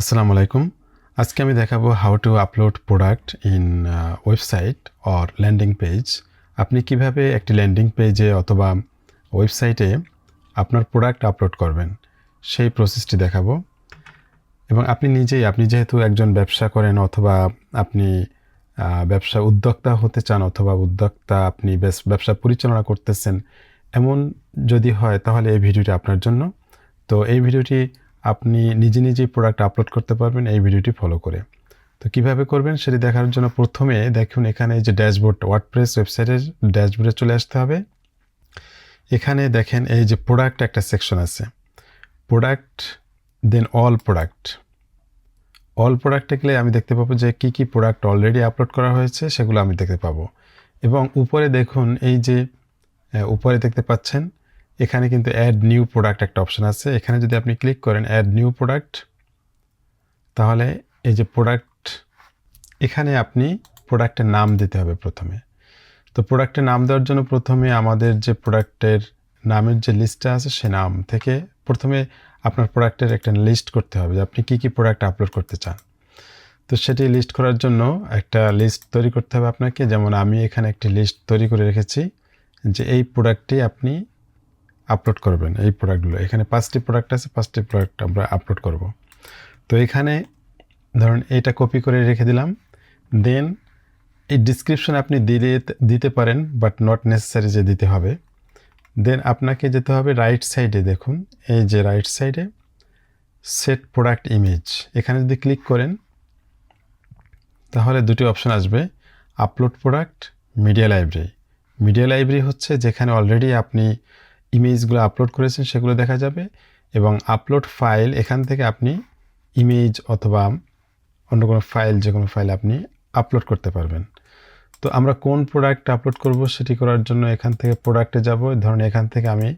আসসালামু আলাইকুম। আজকে আমি দেখাবো how to upload product in website or landing page আপনি কীভাবে একটি ল্যান্ডিং পেজে অথবা ওয়েবসাইটে আপনার প্রোডাক্ট আপলোড করবেন, সেই প্রসেসটি দেখাবো। এবং আপনি নিজেই, আপনি যেহেতু একজন ব্যবসা করেন অথবা আপনি ব্যবসা উদ্যোক্তা হতে চান অথবা উদ্যোক্তা আপনি ব্যবসা পরিচালনা করতেছেন, এমন যদি হয় তাহলে এই ভিডিওটি আপনার জন্য। তো এই ভিডিওটি আপনি নিজে নিজেই প্রোডাক্ট আপলোড করতে পারবেন এই ভিডিওটি ফলো করে। তো কীভাবে করবেন সেটি দেখার জন্য প্রথমে দেখুন এখানে যে ড্যাশবোর্ড ওয়ার্ডপ্রেস ওয়েবসাইটের ড্যাশবোর্ডে চলে আসতে হবে। এখানে দেখেন এই যে প্রোডাক্ট একটা সেকশন আছে। Product then all product all প্রোডাক্টে গেলে আমি দেখতে পাবো যে কী কী প্রোডাক্ট অলরেডি আপলোড করা হয়েছে সেগুলো আমি দেখতে পাবো। এবং উপরে দেখুন এই যে উপরে দেখতে পাচ্ছেন এখানে কিন্তু অ্যাড নিউ প্রোডাক্ট একটা অপশান আছে। এখানে যদি আপনি ক্লিক করেন অ্যাড নিউ প্রোডাক্ট তাহলে এই যে প্রোডাক্ট এখানে আপনি প্রোডাক্টের নাম দিতে হবে প্রথমে। তো প্রোডাক্টের নাম দেওয়ার জন্য প্রথমে আমাদের যে প্রোডাক্টের নামের যে লিস্টটা আছে, সে নাম থেকে প্রথমে আপনার প্রোডাক্টের একটা লিস্ট করতে হবে যে আপনি কী কী প্রোডাক্ট আপলোড করতে চান। তো সেটি লিস্ট করার জন্য একটা লিস্ট তৈরি করতে হবে আপনাকে। যেমন আমি এখানে একটি লিস্ট তৈরি করে রেখেছি যে এই প্রোডাক্টটি আপনি আপলোড করবেন এই প্রোডাক্টগুলো এখানে পাঁচটি প্রোডাক্ট আছে, পাঁচটি প্রোডাক্ট আমরা আপলোড করব। তো এখানে ধরুন এইটা কপি করে রেখে দিলাম। দেন এই ডিসক্রিপশন আপনি দিলে, দিতে পারেন বাট নট নেসেসারি যে দিতে হবে। দেন আপনাকে যেতে হবে রাইট সাইডে দেখুন। এই যে রাইট সাইডে সেট প্রোডাক্ট ইমেজ এখানে যদি ক্লিক করেন, তাহলে দুটি অপশন আসবে। Upload product media library media library হচ্ছে যেখানে অলরেডি আপনি ইমেজগুলো আপলোড করেছেন, সেগুলো দেখা যাবে এবং আপলোড ফাইল এখান থেকে আপনি ইমেজ অথবা অন্য কোনো ফাইল যে কোনো ফাইল আপনি আপলোড করতে পারবেন। তো আমরা কোন প্রোডাক্ট আপলোড করব সেটি করার জন্য এখান থেকে প্রোডাক্টে যাব। ধরুন এখান থেকে আমি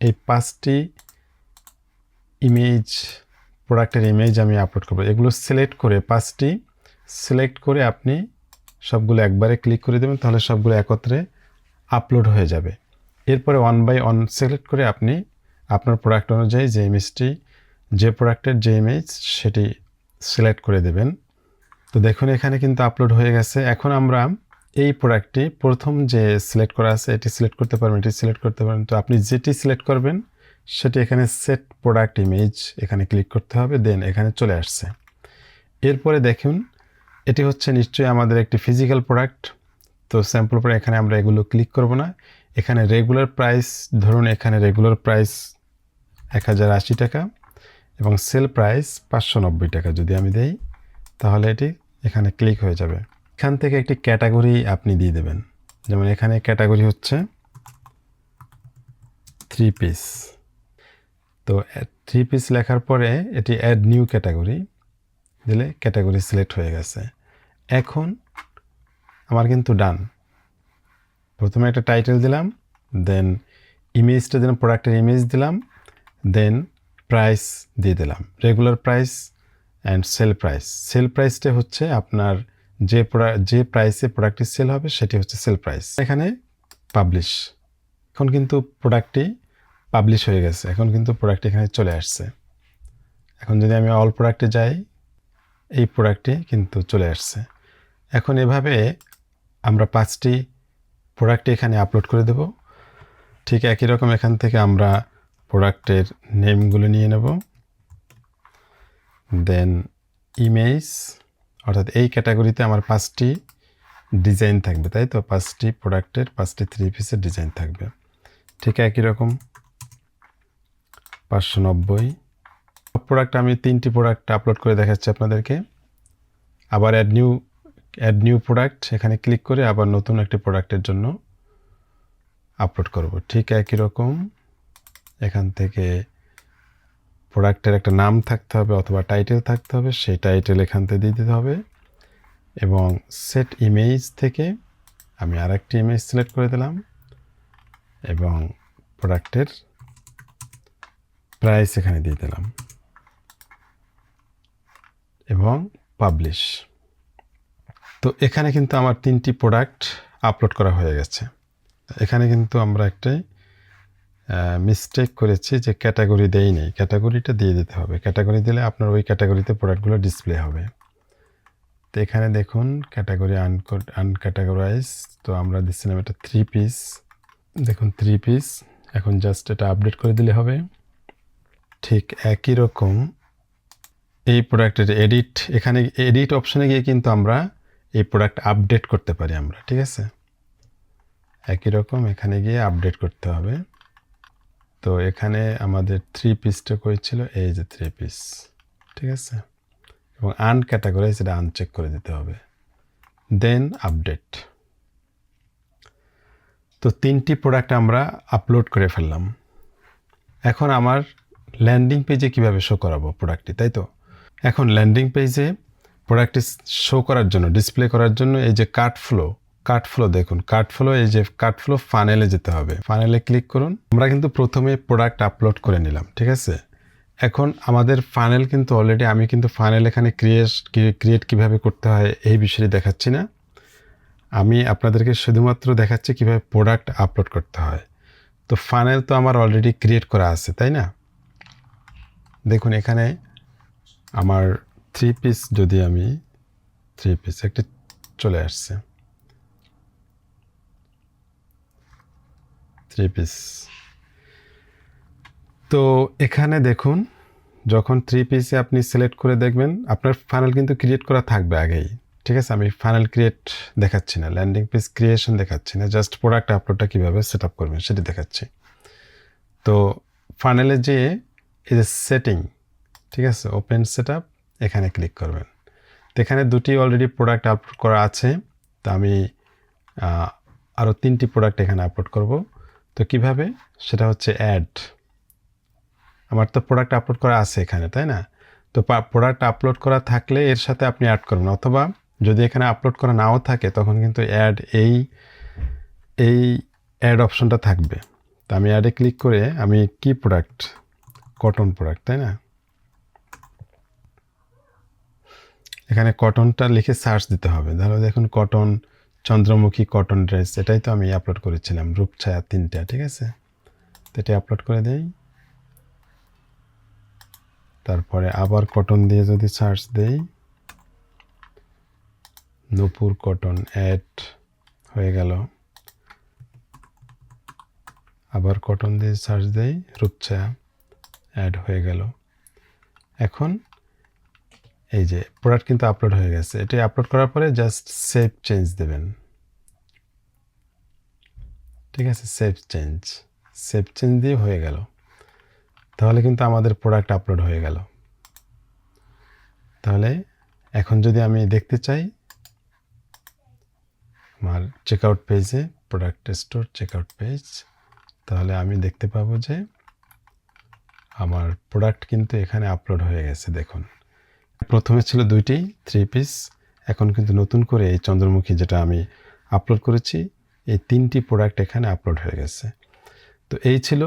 এই পাঁচটি ইমেজ প্রোডাক্টের ইমেজ আমি আপলোড করব। এগুলো সিলেক্ট করে, পাঁচটি সিলেক্ট করে আপনি সবগুলো একবারে ক্লিক করে দেবেন, তাহলে সবগুলো একত্রে আপলোড হয়ে যাবে। এরপরে ওয়ান বাই ওয়ান সিলেক্ট করে আপনি আপনার প্রোডাক্ট অনুযায়ী যে ইমেজটি যে প্রোডাক্টের যে ইমেজ সেটি সিলেক্ট করে দেবেন। তো দেখুন, এখানে কিন্তু আপলোড হয়ে গেছে। এখন আমরা এই প্রোডাক্টটি প্রথম যে সিলেক্ট করা আছে, এটি সিলেক্ট করতে পারবেন, এটি সিলেক্ট করতে পারবেন। তো আপনি যেটি সিলেক্ট করবেন, সেটি এখানে সেট প্রোডাক্ট ইমেজ এখানে ক্লিক করতে হবে দেন এখানে চলে আসছে। এরপরে দেখুন, এটি হচ্ছে নিশ্চয়ই আমাদের একটি ফিজিক্যাল প্রোডাক্ট তো স্যাম্পল পরে এখানে আমরা এগুলো ক্লিক করব না। এখানে রেগুলার প্রাইস ধরুন এখানে রেগুলার প্রাইস এক হাজার আশি টাকা এবং সেল প্রাইস পাঁচশো নব্বই টাকা যদি আমি দেই, তাহলে এটি এখানে ক্লিক হয়ে যাবে। এখান থেকে একটি ক্যাটাগরি আপনি দিয়ে দেবেন। যেমন এখানে ক্যাটাগরি হচ্ছে থ্রি পিস তো থ্রি পিস লেখার পরে এটি অ্যাড নিউ ক্যাটাগরি দিলে ক্যাটাগরি সিলেক্ট হয়ে গেছে। এখন আমার কিন্তু ডান প্রথমে একটা টাইটেল দিলাম দেন ইমেজটা দিলাম প্রোডাক্টের ইমেজ দিলাম দেন প্রাইস দিয়ে দিলাম। Regular price and sale price sale প্রাইসটা হচ্ছে আপনার যে যে প্রাইসে প্রোডাক্টটি সেল হবে, সেটি হচ্ছে সেল প্রাইস এখানে পাবলিশ এখন কিন্তু প্রোডাক্টটি পাবলিশ হয়ে গেছে। এখন কিন্তু প্রোডাক্ট এখানে চলে আসছে। এখন যদি আমি অল প্রোডাক্টে যাই, এই প্রোডাক্টটি কিন্তু চলে আসছে। এখন এভাবে আমরা পাঁচটি প্রোডাক্ট এখানে আপলোড করে দেব। ঠিক একই রকম এখান থেকে আমরা প্রোডাক্টের নেমগুলো নিয়ে নেব। দেন ইমেজ অর্থাৎ এই ক্যাটাগরিতে আমার পাঁচটি ডিজাইন থাকবে, তাই তো? পাঁচটি প্রোডাক্টের পাঁচটি থ্রি পিসের ডিজাইন থাকবে। ঠিক একই রকম পাঁচশো নব্বই। প্রোডাক্ট আমি তিনটি প্রোডাক্ট আপলোড করে দেখাচ্ছি আপনাদেরকে। আবার add new add new product এখানে ক্লিক করে আবার নতুন একটি প্রোডাক্টের জন্য আপলোড করব। ঠিক একই রকম, এখান থেকে প্রোডাক্টের একটা নাম থাকতে হবে অথবা টাইটেল থাকতে হবে, সেই টাইটেল এখান থেকে দিয়ে দিতে হবে এবং সেট ইমেজ থেকে আমি আর একটি ইমেজ সিলেক্ট করে দিলাম এবং প্রোডাক্টের প্রাইস এখানে দিয়ে দিলাম এবং পাবলিশ তো এখানে কিন্তু আমার তিনটি প্রোডাক্ট আপলোড করা হয়ে গেছে। এখানে কিন্তু আমরা একটাই মিস্টেক করেছি যে ক্যাটাগরি দেই নেই। ক্যাটাগরিটা দিয়ে দিতে হবে। ক্যাটাগরি দিলে আপনার ওই ক্যাটাগরিতে প্রোডাক্টগুলো ডিসপ্লে হবে। তো এখানে দেখুন ক্যাটাগরি আনক্যাটাগরাইজ তো আমরা দিচ্ছিলাম এটা থ্রি পিস দেখুন থ্রি পিস এখন জাস্ট এটা আপডেট করে দিলে হবে। ঠিক একই রকম এই প্রোডাক্টের এডিট এখানে এডিট অপশনে গিয়ে কিন্তু আমরা এই প্রোডাক্ট আপডেট করতে পারি আমরা, ঠিক আছে? একই রকম এখানে গিয়ে আপডেট করতে হবে। তো এখানে আমাদের থ্রি পিসটা করেছিল, এই যে থ্রি পিস ঠিক আছে? এবং আনক্যাটাগরাইজ এটা আনচেক করে দিতে হবে। দেন আপডেট তো তিনটি প্রোডাক্ট আমরা আপলোড করে ফেললাম। এখন আমার ল্যান্ডিং পেজে কীভাবে শো করাবো প্রোডাক্টটি তাই তো? এখন ল্যান্ডিং পেজে প্রোডাক্টটি শো করার জন্য ডিসপ্লে করার জন্য এই যে কার্ট ফ্লো কার্ট ফ্লো দেখুন কার্ট ফ্লো এই যে কার্ট ফ্লো ফানেলে যেতে হবে। ফানেলে ক্লিক করুন। আমরা কিন্তু প্রথমে প্রোডাক্ট আপলোড করে নিলাম, ঠিক আছে? এখন আমাদের ফানেল কিন্তু অলরেডি আমি কিন্তু ফানেল এখানে ক্রিয়েট ক্রিয়েট কীভাবে করতে হয় এই বিষয়ে দেখাচ্ছি না। আমি আপনাদেরকে শুধুমাত্র দেখাচ্ছি কীভাবে প্রোডাক্ট আপলোড করতে হয়। তো ফানেল তো আমার অলরেডি ক্রিয়েট করা আছে, তাই না? দেখুন এখানে আমার থ্রি পিস যদি আমি থ্রি পিস একটি চলে আসছে। থ্রি পিস তো এখানে দেখুন, যখন থ্রি পিসে আপনি সিলেক্ট করে দেখবেন, আপনার ফাইনাল কিন্তু ক্রিয়েট করা থাকবে আগেই। ঠিক আছে? আমি ফাইনাল ক্রিয়েট দেখাচ্ছি না ল্যান্ডিং পেজ ক্রিয়েশন দেখাচ্ছি না জাস্ট প্রোডাক্ট আপলোডটা কীভাবে সেট আপ করবেন সেটি দেখাচ্ছি। তো ফাইনালে যে, এই যে সেটিং ঠিক আছে? ওপেন সেট আপ এখানে ক্লিক করবেন। তো এখানে দুটি অলরেডি প্রোডাক্ট আপলোড করা আছে। তো আমি আরও তিনটি প্রোডাক্ট এখানে আপলোড করব। তো কীভাবে? সেটা হচ্ছে অ্যাড আমার তো প্রোডাক্ট আপলোড করা আছে এখানে, তাই না? তো প্রোডাক্ট আপলোড করা থাকলে এর সাথে আপনি অ্যাড করবেন। অথবা যদি এখানে আপলোড করা নাও থাকে, তখন কিন্তু অ্যাড এই এই অ্যাড অপশনটা থাকবে। তো আমি অ্যাডে ক্লিক করে আমি কি প্রোডাক্ট কটন প্রোডাক্ট তাই না? এখানে কটনটা লিখে সার্চ দিতে হবে। ধরো দেখুন কটন, চন্দ্রমুখী কটন ড্রেস এটাই তো আমি আপলোড করেছিলাম রূপছায়া তিনটা, ঠিক আছে? তো এটি আপলোড করে দেই। তারপরে আবার কটন দিয়ে যদি সার্চ দেই, নূপুর কটন অ্যাড হয়ে গেল। আবার কটন দিয়ে সার্চ দেই রূপছায়া অ্যাড হয়ে গেল। এখন এই যে প্রোডাক্ট কিন্তু আপলোড হয়ে গেছে। এটি আপলোড করার পরে জাস্ট সেভ চেঞ্জ দেবেন। ঠিক আছে সেভ চেঞ্জ সেভ চেঞ্জ দিয়ে হয়ে গেল। তাহলে কিন্তু আমাদের প্রোডাক্ট আপলোড হয়ে গেল। তাহলে এখন যদি আমি দেখতে চাই, আমার চেকআউট পেজে প্রোডাক্ট স্টোর চেকআউট পেজ তাহলে আমি দেখতে পাবো যে আমার প্রোডাক্ট কিন্তু এখানে আপলোড হয়ে গেছে, দেখুন। প্রথমে ছিল দুইটি থ্রি পিস এখন কিন্তু নতুন করে এই চন্দ্রমুখী যেটা আমি আপলোড করেছি, এই তিনটি প্রোডাক্ট এখানে আপলোড হয়ে গেছে। তো এই ছিল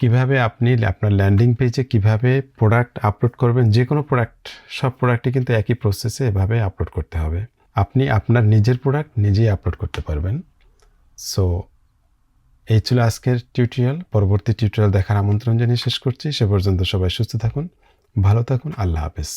কীভাবে আপনি আপনার ল্যান্ডিং পেজে কীভাবে প্রোডাক্ট আপলোড করবেন, যে কোনো প্রোডাক্ট সব প্রোডাক্টই কিন্তু একই প্রসেসে এভাবে আপলোড করতে হবে। আপনি আপনার নিজের প্রোডাক্ট নিজেই আপলোড করতে পারবেন। সো এই ছিল আজকের টিউটোরিয়াল পরবর্তী টিউটোরিয়াল দেখার আমন্ত্রণ জানিয়ে শেষ করছি। সে পর্যন্ত সবাই সুস্থ থাকুন, ভালো থাকুন, আল্লাহ হাফেজ।